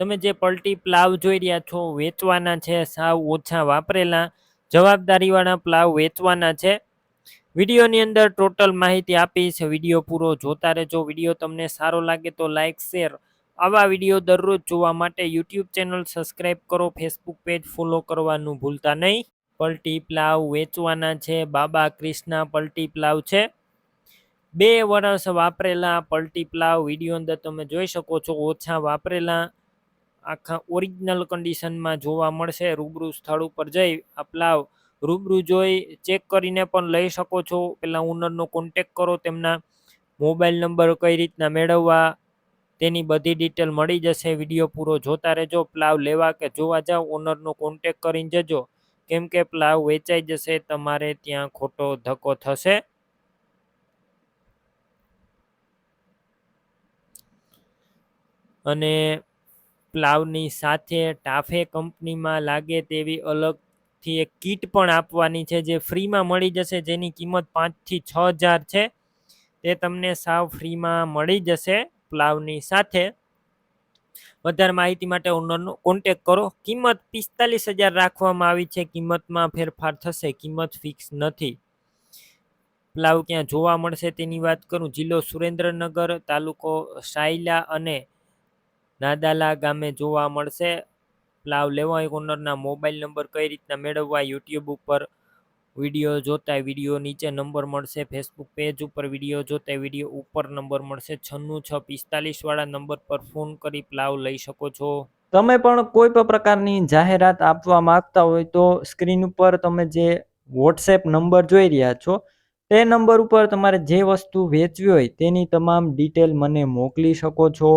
તમે જે પલટી પ્લાવ જોઈ રહ્યા છો, વેચવાના છે, સાવ ઓછા વાપરેલા, જવાબદારીવાળા પ્લાવ વેચવાના છે. વિડીયોની અંદર ટોટલ માહિતી આપીશ, વીડિયો પૂરો જોતા રહેજો. વીડિયો તમને સારો લાગે તો લાઇક શેર. આવા વીડિયો દરરોજ જોવા માટે યુટ્યુબ ચેનલ સબસ્ક્રાઈબ કરો, ફેસબુક પેજ ફોલો કરવાનું ભૂલતા નહીં. પલટી પ્લાવ વેચવાના છે, બાબા ક્રિષ્ના પલટી પ્લાવ છે. બે વર્ષ વાપરેલા પલટી પ્લાવ વીડિયો અંદર તમે જોઈ શકો છો, ઓછા વાપરેલા આખા ઓરિજિનલ કન્ડિશનમાં જોવા મળશે. રૂબરૂ સ્થળ ઉપર જઈ આ પ્લાવ રૂબરૂ જોઈ ચેક કરીને પણ લઈ શકો છો. પેલા ઓનરનો કોન્ટેક કરો, તેમના મોબાઈલ નંબર કઈ રીતના મેળવવા, તેની બધી ડિટેલ મળી જશે. વીડિયો પૂરો જોતા રહેજો. પ્લાવ લેવા કે જોવા જાઓ ઓનરનો કોન્ટેક કરીને જજો. કેમ કે પ્લાવ વેચાઈ જશે, તમારે ત્યાં ખોટો ધક્કો થશે. અને પ્લાવની સાથે ટાફે કંપનીમાં લાગે તેવી અલગથી એક કીટ પણ આપવાની છે, જે ફ્રીમાં મળી જશે, જેની કિંમત પાંચથી છ હજાર છે. તે તમને સાવ ફ્રીમાં મળી જશે પ્લાવની સાથે. વધારે માહિતી માટે ઓનરનો કોન્ટેક કરો. કિંમત પિસ્તાલીસ હજાર રાખવામાં આવી છે. કિંમતમાં ફેરફાર થશે. કિંમત ફિક્સ નથી. પ્લાવ ક્યાં જોવા મળશે તેની વાત કરું. જિલ્લો સુરેન્દ્રનગર તાલુકો સાયલા અને નાદાલા ગામે જોવા મળશે. પ્લાવ લેવા હોય ઓનરના મોબાઈલ નંબર કઈ રીતના મેળવવા યુટ્યુબ ઉપર વીડિયો જોતા વીડિયો નીચે નંબર મળશે. ફેસબુક પેજ ઉપર વીડિયો જોતા વીડિયો ઉપર નંબર મળશે. છન્નું છ પિસ્તાલીસ વાળા નંબર પર ફોન કરી પ્લાવ લઈ શકો છો. તમે પણ કોઈ પણ પ્રકારની જાહેરાત આપવા માંગતા હોય તો સ્ક્રીન ઉપર તમે જે વોટ્સએપ નંબર જોઈ રહ્યા છો, તે નંબર ઉપર તમારે જે વસ્તુ વેચવી હોય તેની તમામ ડિટેલ મને મોકલી શકો છો.